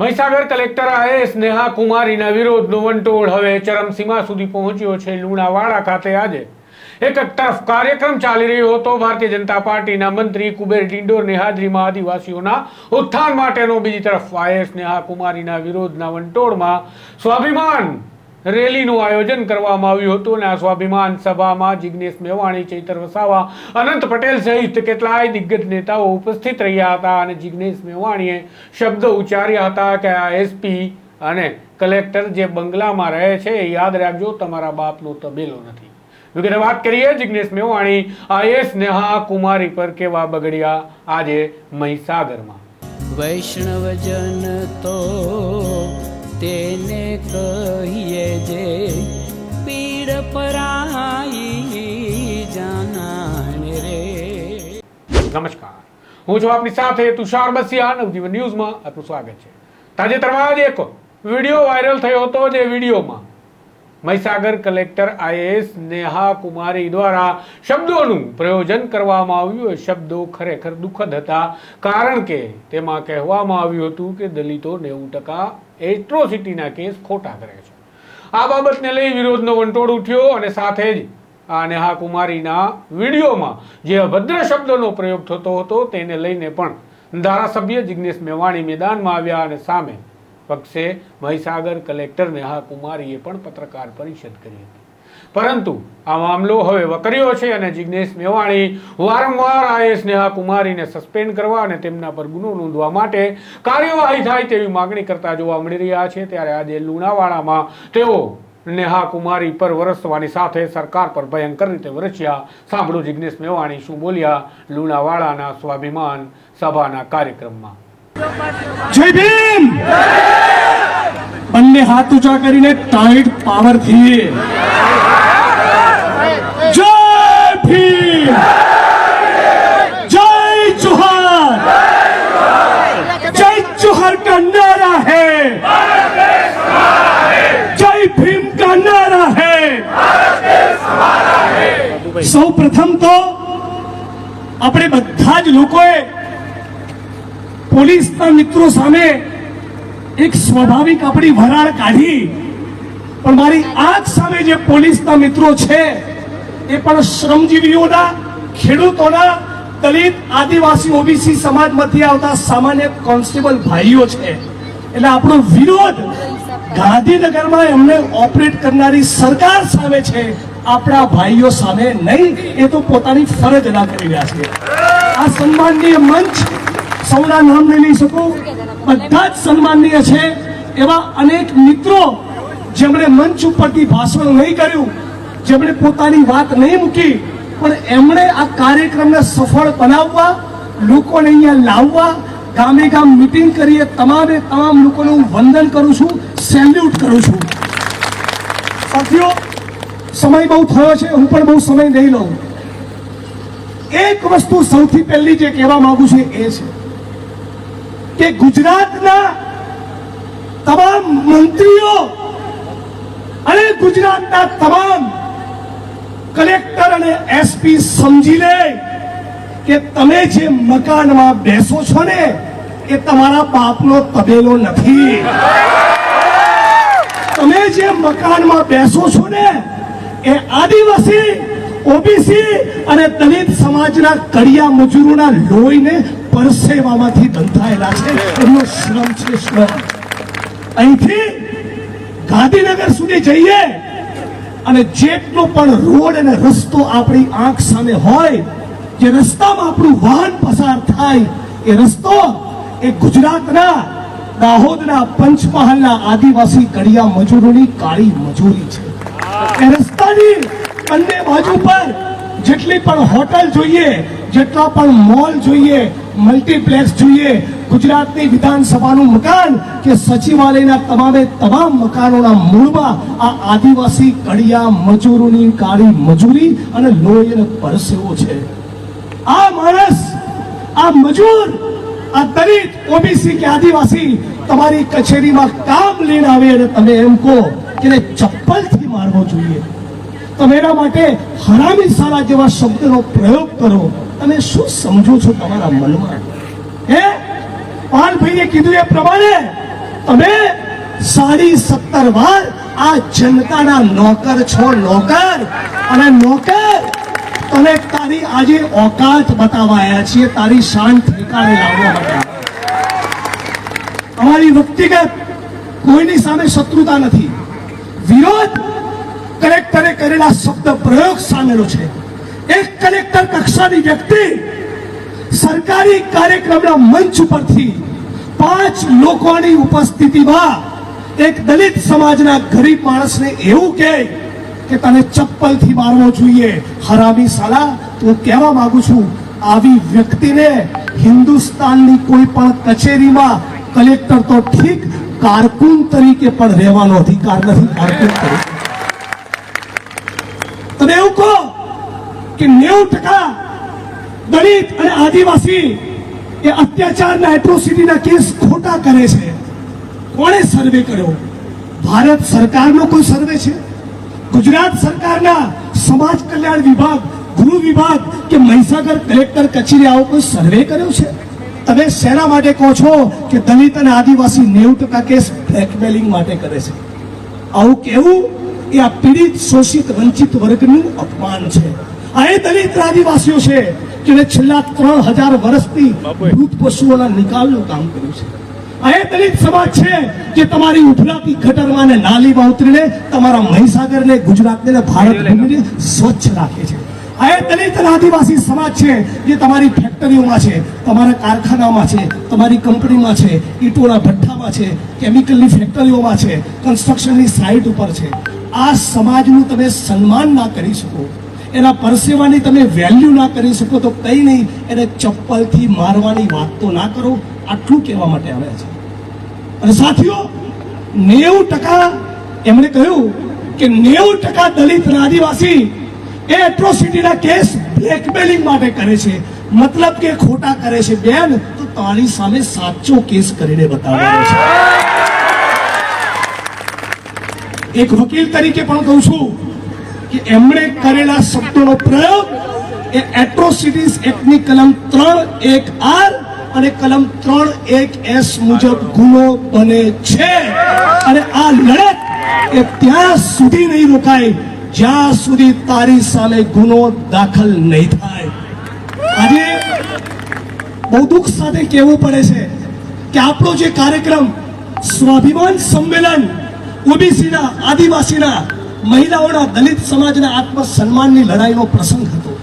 Mahisagar collector IAS Neha કુમારીના વિરોધનો વંટોળ હવે ચરમસીમા સુધી પહોંચ્યો છે લુણાવાડા ખાતે આજે. એક તરફ કાર્યક્રમ ચાલી રહ્યો હતો. ભારતીય જનતા પાર્ટીના મંત્રી કુબેર ડિંડોરની હાજરીમાં આદિવાસીઓના ઉત્થાન માટેનો બીજી તરફ આઈએએસ નેહા કુમારીના વિરોધના વંટોળમાં સ્વાભિમાન રેલીનું આયોજન કરવામાં આવ્યું હતું અને આ સ્વાભિમાન સભામાં જિગ્નેશ મેવાણી, ચૈતર વસાવા, અનંત પટેલ સહિત કેટલાય દિગ્ગજ નેતાઓ ઉપસ્થિત રહ્યા હતા અને જિગ્નેશ મેવાણીએ શબ્દ ઉચ્ચાર્યા હતા કે આ એસપી અને કલેક્ટર જે બંગલામાં રહે છે એ યાદ રાખજો, તમારા બાપનો તબેલો નથી. વગેરે વાત કરીએ જિગ્નેશ મેવાણી આઈએસ નેહા, કુમારી પર કેવા બગડ્યા, આજે મહીસાગરમાં. વૈષ્ણવજન તો તેને કહીએ જે પીડ પરાઈ જાણે રે. નમસ્કાર. હું છું આપની સાથે તુષાર બસિયા, નવજીવન ન્યૂઝમાં આપનું સ્વાગત છે. તાજેતરમાં જ એક વીડિયો વાયરલ થયો હતો જે વિડીયોમાં મહીસાગર કલેક્ટર આઈએએસ નેહા કુમારી દ્વારા શબ્દોનું પ્રયોજન કરવામાં આવ્યું. એ શબ્દો ખરેખર દુઃખદ હતા, કારણ કે તેમાં કહેવામાં આવ્યું હતું કે દલિતો નેવું ટકા એટ્રોસિટીના કેસ ખોટા કરે છે. આ બાબતને લઈ વિરોધનો વંટોળ ઉઠ્યો અને સાથે જ આ નેહા કુમારીના વિડીયોમાં જે અભદ્ર શબ્દોનો પ્રયોગ થતો હતો, તેને લઈને પણ ધારાસભ્ય જિગ્નેશ મેવાણી મેદાનમાં આવ્યા અને સામે પક્ષે મહીસાગર કલેક્ટર નેહા કુમારીએ પણ પત્રકાર પરિષદ કરી હતી. પરંતુ આ મામલો હવે વકર્યો છે અને જિગ્નેશ મેવાણી વારંવાર આઈએસ નેહા કુમારીને સસ્પેન્ડ કરવા અને તેમના પર ગુનો નોંધવા માટે કાર્યવાહી થાય તેવી માગણી કરતા જોવા મળી રહ્યા છે. ત્યારે આજે લુણાવાડામાં તેઓ નેહા કુમારી પર વરસવાની સાથે સરકાર પર ભયંકર રીતે વરસ્યા. સાંભળો જિગ્નેશ મેવાણી શું બોલ્યા લુણાવાડાના સ્વાભિમાન સભાના કાર્યક્રમમાં. જય ભીમ! બંને હાથ ઊંચા કરીને ટાઈટ પાવરથી જય ભીમ! જય જોહર જય જોહર કા નારા હૈ! જય ભીમ કા નારા હૈ! સૌ પ્રથમ તો આપણે બધા જ લોકોએ પોલીસના મિત્રો સામે એક સ્વાભાવિક આપણી વરાળ કાઢી. પણ મારી આંખ સામે જે પોલીસના મિત્રો છે, એ પણ શ્રમજીવીઓના, ખેડૂતોના, દલિત, આદિવાસી, ઓબીસી સમાજમાંથી આવતા સામાન્ય કોન્સ્ટેબલ ભાઈઓ છે. એટલે આપણો વિરોધ ગાંધીનગરમાં એમને ઓપરેટ કરનારી સરકાર સામે છે, આપણા ભાઈઓ સામે નહીં. એ તો પોતાની ફરજ અદા કરી રહ્યા છે. આ સન્માનનીય મંચ સૌના નામ નહીં લઈ શકું. બધા જ સન્માનનીય છે. એવા અનેક મિત્રો જેમણે મંચ ઉપરથી ભાષણ નહીં કર્યું, જેમણે પોતાની વાત નહીં મૂકી, પણ એમણે આ કાર્યક્રમને સફળ બનાવવા, લોકોને અહીંયા લાવવા, ગામે ગામ મિટિંગ કરીએ, તમામે તમામ લોકોનું હું વંદન કરું છું સેલ્યુટ કરું છું. સાથીઓ, સમય બહુ થયો છે, હું પણ બહુ સમય નહીં લઉં. એક વસ્તુ સૌથી પહેલી જે કહેવા માંગુ છું એ છે. કે ગુજરાતના તમામ મંત્રીઓ અને ગુજરાતના તમામ કલેક્ટર અને એસપી સમજી લે કે તમે જે મકાનમાં બેસો છો ને, એ તમારા બાપનો તબેલો નથી. તમે જે મકાનમાં બેસો છો ને, એ આદિવાસી, ઓબીસી અને દલિત સમાજના કડિયા મજૂરોના લોહીને પરસેવામાંથી બંધાયેલા છે. એમનો શ્રમ છે શ્રમ. અહીંથી ગાંધીનગર સુધી જઈએ અને જેટલો પણ રોડ અને રસ્તો આપણી આંખ સામે હોય, જે રસ્તામાં આપણું વાહન પસાર થાય, એ રસ્તો એ ગુજરાતના દાહોદના પંચમહાલના આદિવાસી કડિયા મજૂરોની કાળી મજૂરી છે. એ રસ્તાની બંને બાજુ પર જેટલી પણ હોટલ જોઈએ, જેટલા પણ મોલ જોઈએ મલ્ટીપ્લેક્સ જોઈએ. ગુજરાતની વિધાનસભાનું મકાન કે સચિવાલયના તમામે તમામ મકાનોના મૂળમાં આ આદિવાસી કડિયા મજૂરોની કાળી મજૂરી અને લોહી પરસેવો છે. આ માણસ, આ મજૂર, આ દલિત, ઓબીસી કે આદિવાસી તમારી કચેરીમાં કામ લઈને આવે અને તમે એમ કહો કે ચપ્પલથી મારવો જોઈએ. તમે એના માટે હરામી સારા જેવા શબ્દનો પ્રયોગ કરો. તમે શું સમજો છો તમારા મનમાં? હે? પાલભાઈએ કીધું એ પ્રમાણે તમે સાડી સત્તર વાર આ જનતાના નોકર છો, નોકર. અને નોકર તને તારી આજે ઓકાત બતાવાયા છીએ, તારી શાન ઠેકાણે લાવવા માટે. અમારી વ્યક્તિગત કોઈની સામે શત્રુતા નથી. વિરોધ કલેક્ટરે કરેલા શબ્દ પ્રયોગ સામેલો છે. એક કલેક્ટર કક્ષાની વ્યક્તિ સરકારી કાર્યક્રમના મંચ ઉપરથી પાંચ લોકોની ઉપસ્થિતિમાં એક દલિત સમાજના ગરીબ માણસને એવું કહે કે તને ચપ્પલથી મારવો જોઈએ. હરામી સાલા, હું કહેવા માંગુ છું, આવી વ્યક્તિને હિન્દુસ્તાનની કોઈ પણ કચેરીમાં કલેક્ટર તો ઠીક, કારકુન તરીકે પણ રહેવાનો અધિકાર નથી. કારકુન તરીકે તમે એવું કહો કે નેવું ટકા દલિત અને આદિવાસી એ અત્યાચારના એટ્રોસિટીના કેસ ખોટા કરે છે કોણે સર્વે કર્યો ભારત સરકારનો કોઈ સર્વે છે ગુજરાત સરકારના સમાજ કલ્યાણ વિભાગ ગૃહ વિભાગ કે મહીસાગર કલેક્ટર કચેરી આવો કોઈ સર્વે કર્યો છે તમે શેના માટે કહો છો કે દલિત અને આદિવાસી નેવું ટકા કેસ બ્લેકમેલિંગ માટે કરે છે? આવું કેવું? એ આ પીડિત, શોષિત, વંચિત વર્ગનું અપમાન છે. આ એ દલિત આદિવાસીઓ છે જેને છેલ્લા ત્રણ હજાર વર્ષથી મૃત પશુઓના નિકાલનું કામ કર્યું છે. આ એ દલિત સમાજ છે જે તમારી ઉભરાતી ગટરમાં ને નાલીમાં ઉતરીને તમારા મહીસાગરને ગુજરાતને ને ભારત ભૂમિને સ્વચ્છ રાખે છે. આ એ દલિત આદિવાસી સમાજ છે જે તમારી ફેક્ટરીઓમાં છે તમારા કારખાનામાં છે તમારી કંપનીમાં છે ઈંટોના ભઠ્ઠામાં છે કેમિકલની ફેક્ટરીઓમાં છે કન્સ્ટ્રક્શનની સાઇટ ઉપર છે. આ સમાજનું તમે સન્માન ના કરી શકો. એના પરસેવાની તમે વેલ્યુ ના કરી શકો તો કંઈ નહીં, એને ચપ્પલથી મારવાની વાત તો ના કરો, આટલું કહેવા માટે આવ્યા છે. અને સાથીઓ, નેવું ટકા એમણે કહ્યું કે નેવું ટકા દલિત આદિવાસી એ એટ્રોસિટીના કેસ બ્લેકમેલિંગ માટે કરે છે. મતલબ કે ખોટા કરે છે. બેન, તો તારી સામે સાચો કેસ કરીને બતાવવાનો છે. એક વકીલ તરીકે પણ કહું છું કે એમણે કરેલા શબ્દોનો પ્રયોગ એ એટ્રોસિટીઝ એક્ટની કલમ ત્રણ એક આર અને કલમ ત્રણ એક એસ મુજબ ગુનો બને છે. અને આ લડત એ ત્યાં સુધી નહીં રોકાય. જ્યાં સુધી તારી સામે ગુનો દાખલ નહીં થાય. આજે બહુ દુઃખ સાથે કહેવું પડે છે કે આપણો જે કાર્યક્રમ સ્વાભિમાન સંમેલન, ઓબીસીના, આદિવાસીના મહિલાઓના દલિત સમાજના આત્મસન્માનની લડાઈનો પ્રસંગ હતો.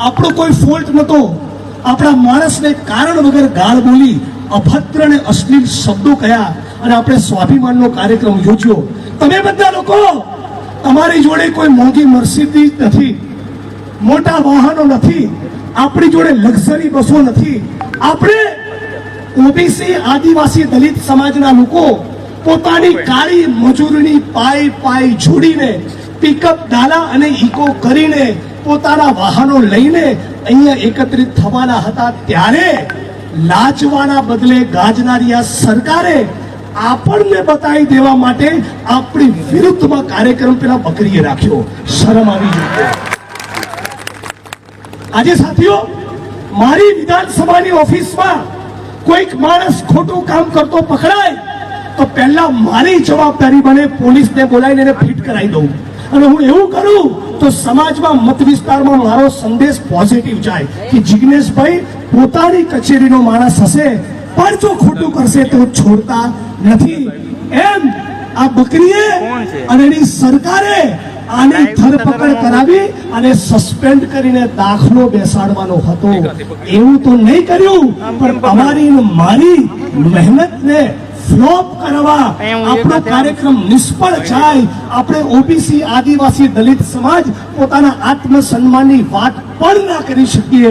આપણો કોઈ ફોલ્ટ નહોતો. આપણા માણસને કારણ વગર ગાળ બોલી અભદ્ર અને અશ્લીલ શબ્દો કયા અને આપણે સ્વાભિમાનનો કાર્યક્રમ યોજ્યો. તમે બધા લોકો, તમારી જોડે કોઈ મોંઘી મર્સિડીઝ નથી, મોટા વાહનો નથી, આપણી જોડે લક્ઝરી બસો નથી. આપણે ઓબીસી આદિવાસી દલિત સમાજના લોકો પોતાની કાળી મજૂરની પાય પાય જોડીને પિકઅપ ડાલા અને ઇકો કરીને પોતાના વાહનો લઈને અહીંયા એકત્રિત થવાના હતા. ત્યારે લાજવાના બદલે ગાજનારી આ સરકારે આપણને બતાવી દેવા માટે આપણી વિરુદ્ધમાં કાર્યક્રમ પેલા બકરીએ રાખ્યો. શરમ આવી જોઈએ આજે સાથીઓ, મારી વિધાનસભાની ઓફિસમાં કોઈક માણસ ખોટું કામ કરતો પકડાય તો પહેલા મારી જવાબદારી બને પોલીસને બોલાવીને એને ફિટ કરાવી દઉં. અને હું એવું કરું તો સમાજમાં મત વિસ્તારમાં મારો સંદેશ પોઝિટિવ જાય. કે જિજ્ઞેશભાઈ પોતાની કચેરીનો માણસ હશે પણ જો ખોટું કરશે તો છોડતા નથી. એમ આ બકરીએ અને એની સરકારે આની ધરપકડ કરાવી અને સસ્પેન્ડ કરીને દાખલો બેસાડવાનો હતો. એવું તો નહીં કર્યું પણ તમારી ને મારી મહેનતને ફ્લોપ કરવા આપણો કાર્યક્રમ નિષ્ફળ જાય. આપણે ઓબીસી આદિવાસી દલિત સમાજ પોતાના આત્મસન્માનની વાત પણ ના કરી શકીએ.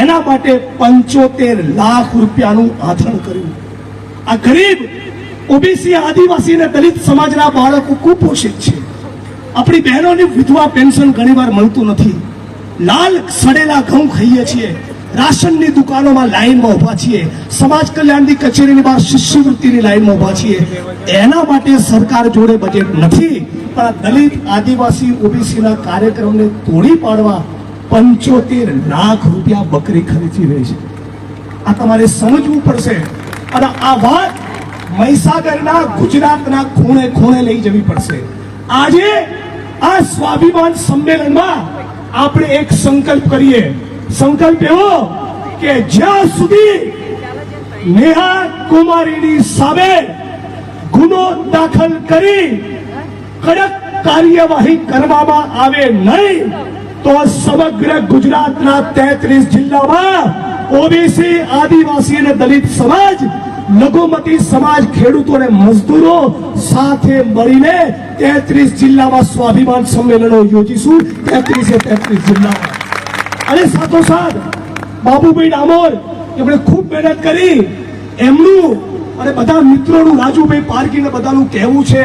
એના માટે પંચોતેર લાખ રૂપિયાનું આધણ કર્યું. આ ગરીબ ઓબીસી આદિવાસી અને દલિત સમાજના બાળકો કુપોષિત છે. આપણી બહેનોની વિધવા પેન્શન ઘણીવાર મળતું નથી. લાલ સડેલા ઘઉં ખાઈએ છીએ. રાશનની દુકાનોમાં લાઈનમાં ઊભા છીએ. સમાજ કલ્યાણની કચેરીની બહાર શિષ્યવૃત્તિની લાઈનમાં ઊભા છીએ. એના માટે સરકાર જોડે બજેટ નથી, પણ દલિત આદિવાસી ઓબીસીના કાર્યક્રમને તોડી પાડવા પંચોતેર લાખ રૂપિયા બકરી ખરીદી રહી છે. આ તમારે સમજવું પડશે. અને આ વાત મહીસાગરના ગુજરાતના ખૂણે ખૂણે લઈ જવી પડશે. આજે આ સ્વાભિમાન સંમેલનમાં આપણે એક સંકલ્પ કરીએ. સંકલ્પ એવો કે જ્યાં સુધી નેહા કુમારીની સામે ગુનો દાખલ કરી કડક કાર્યવાહી કરવામાં આવે નહીં, તો સમગ્ર ગુજરાતના તેત્રીસ જિલ્લામાં ઓબીસી, આદિવાસી અને દલિત સમાજ, લઘુમતી સમાજ, ખેડૂતો અને મજદૂરો સાથે મળીને તેત્રીસ જિલ્લામાં સ્વાભિમાન સંમેલનો યોજીશું. તેત્રીસે તેત્રીસ જિલ્લામાં. અને સાથોસાથ બાબુભાઈ ડામોર એમણે ખૂબ મહેનત કરી. એમનું અને બધા મિત્રોનું રાજુભાઈ પારકીને બધાનું કહેવું છે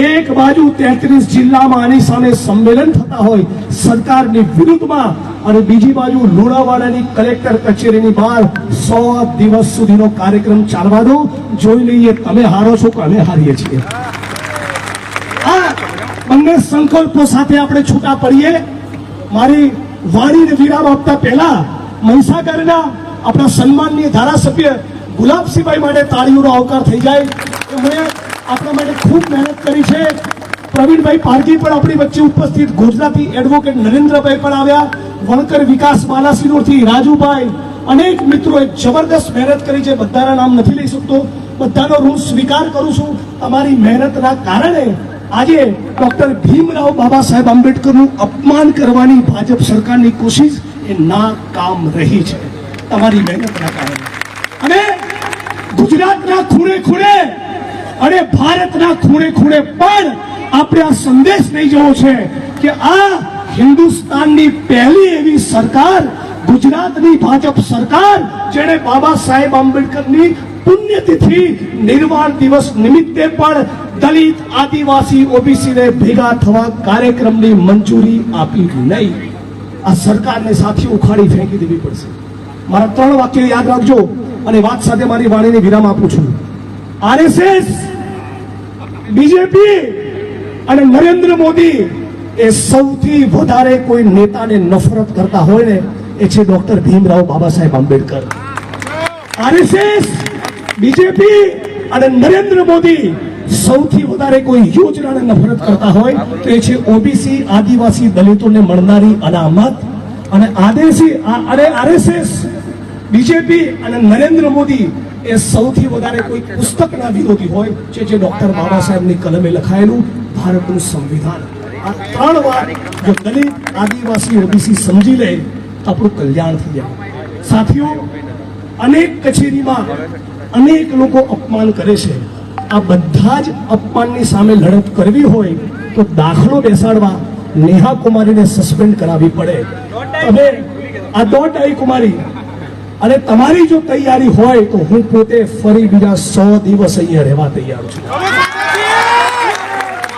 એક બાજુ તેત્રીસ જિલ્લામાં આની સામે સંમેલન થતા હોય સરકારની વિરુદ્ધમાં અને બીજી બાજુ લુણાવાડાની કલેક્ટર કચેરીની બહાર સો દિવસ સુધીનો કાર્યક્રમ ચાલવા દો. જોઈ લઈએ તમે હારો છો કે અમે હારીએ છીએ. આ બંને સંકલ્પો સાથે આપણે છૂટા પડીએ. મારી વાણીને વિરામ આપતા પહેલા મહીસાગરના આપણા સન્માનની ધારાસભ્ય ગુલાબસિંહભાઈ માટે તાળીઓનો આવકાર થઈ જાય. એમણે આપણા માટે ખૂબ મહેનત કરી છે. પ્રવીણભાઈ પારકી પણ આપણી વચ્ચે ઉપસ્થિત. ગુજરાતી એડવોકેટ નરેન્દ્રભાઈ પણ આવ્યા. વણકર વિકાસ બાલાસિનોરથી રાજુભાઈ. અનેક મિત્રોએ જબરદસ્ત મહેનત કરી છે. બધાના નામ નથી લઈ શકતો. બધાનો હું સ્વીકાર કરું છું. તમારી મહેનતના કારણે આજે ડોક્ટર ભીમરાવ બાબા સાહેબ આંબેડકરનું અપમાન કરવાની ભાજપ સરકારની કોશિશ એ ના કામ રહી છે. તમારી મહેનતના કારણે. અને ગુજરાતના ખૂણે ખૂણે અને ભારતના ખૂણે ખૂણે પણ આપણે આ સંદેશ લઈ જવો છે કે આ હિન્દુસ્તાનની પહેલી એવી સરકાર ગુજરાતની ભાજપ સરકાર, જેણે બાબા સાહેબ આંબેડકરની પુણ્યતિથિ નિર્વાણ દિવસ નિમિત્તે પણ દલિત, આદિવાસી ઓબીસી ને ભેગા થવા કાર્યક્રમની મંજૂરી આપી નહીં. આ સરકારને સાથે ઉખાડી ફેંકી દેવી પડશે. મારા ત્રણ વાક્ય યાદ રાખજો અને વાત સાથે મારી વાણીને વિરામ આપું છું. આરએસએસ, બીજેપી અને નરેન્દ્ર મોદી એ સૌથી વધારે કોઈ નેતાને નફરત કરતા હોય ને એ છે doctor Bhimrao Baba Saheb Ambedkar RSS BJP અને નરેન્દ્ર મોદી સૌથી વધારે કોઈ યોજનાને નફરત કરતા હોય તો એ છે ઓબીસી આદિવાસી દલિતોને મળનારી અનામત અને આદેશી અને આરએસએસ બીજેપી અને નરેન્દ્ર મોદી એ સૌથી વધારે કોઈ પુસ્તકના વિરોધી હોય જે જે ડોક્ટર બાબા સાહેબની કલમે લખાયેલું ભારતનું સંવિધાન. આ ત્રણ વાર જો દલિત, આદિવાસી ઓબીસી સમજી લે આપણું કલ્યાણ થઈ જાય. સાથીઓ, અનેક કચેરીમાં અનેક લોકો અપમાન કરે છે. આ બધા જ અપમાનની સામે લડત કરવી હોય તો દાખલો બેસાડવા નેહા કુમારીને સસ્પેન્ડ કરાવવી પડે. તમે આ દોઢ આઈ કુમારી, અને તમારી જો તૈયારી હોય તો હું પોતે ફરી બીજા સો દિવસ અહીંયા રહેવા તૈયાર છું.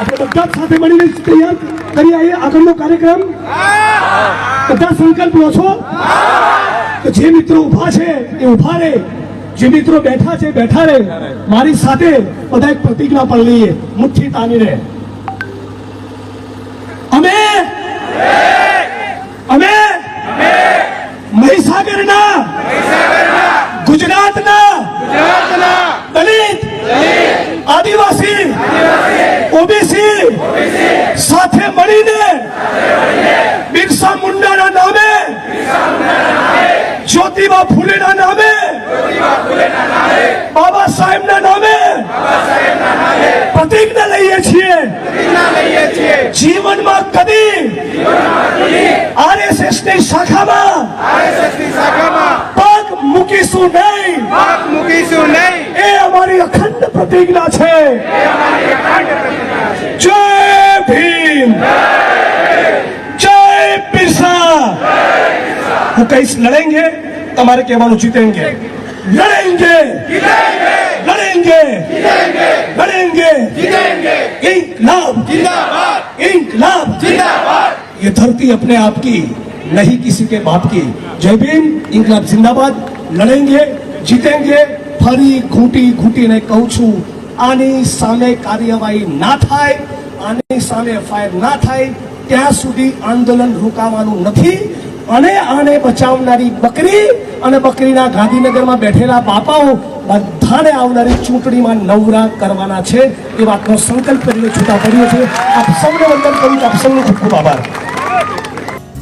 આપણે બધા સાથે મળીને તૈયાર કરી આવીએ આગળનો કાર્યક્રમ? બધા સંકલ્પ લો છો? જે મિત્રો ઊભા છે, એ ઊભા રહે જે મિત્રો બેઠા છે બેઠા રહે મારી સાથે બધા એક પ્રતિજ્ઞા પણ લઈએ. મુઠ્ઠી તાનીને અમે? અમે? મહીસાગરના? ગુજરાતના? દલિત? આદિવાસી? ઓબીસી સાથે મળીને બિરસા મુંડાના નામે જ્યોતિબા ફૂલેના નામે બાબા સાહેબના નામે પ્રતિજ્ઞા લઈએ છીએ જીવનમાં કદી આરએસએસની શાખામાં પગ મૂકીશું નહીં મૂકીશું નહીં એ અમારી અખંડ પ્રતિજ્ઞા છે જય ભીમ જય બિરસા હું કહીશ લડેંગે તમારે કહેવાનું જીતેંગે લડેંગે લડેંગે લડેંગે ઇન્કલાબ जिंदाबाद इनकलाब जिंदाबाद ये धरती अपने आप की नहीं किसी के बाप की जय भीम इनकलाब जिंदाबाद લડેંગે જીતેંગે ફરી ઘૂંટી ઘૂંટીને કહું છું આની સામે કાર્યવાહી ના થાય આની સામે એફઆઈઆર ના થાય ત્યાં સુધી આંદોલન રોકાવાનું નથી અને આને બચાવનારી બકરી અને બકરીના ગાંધીનગરમાં બેઠેલા બાપાઓ બધાને આવનારી ચૂંટણીમાં નવરા કરવાના છે એ વાતનો સંકલ્પ કરીને છૂટા પડ્યો છે આપ સૌને વંદન કરું છું. આપ સૌનો ખૂબ ખૂબ આભાર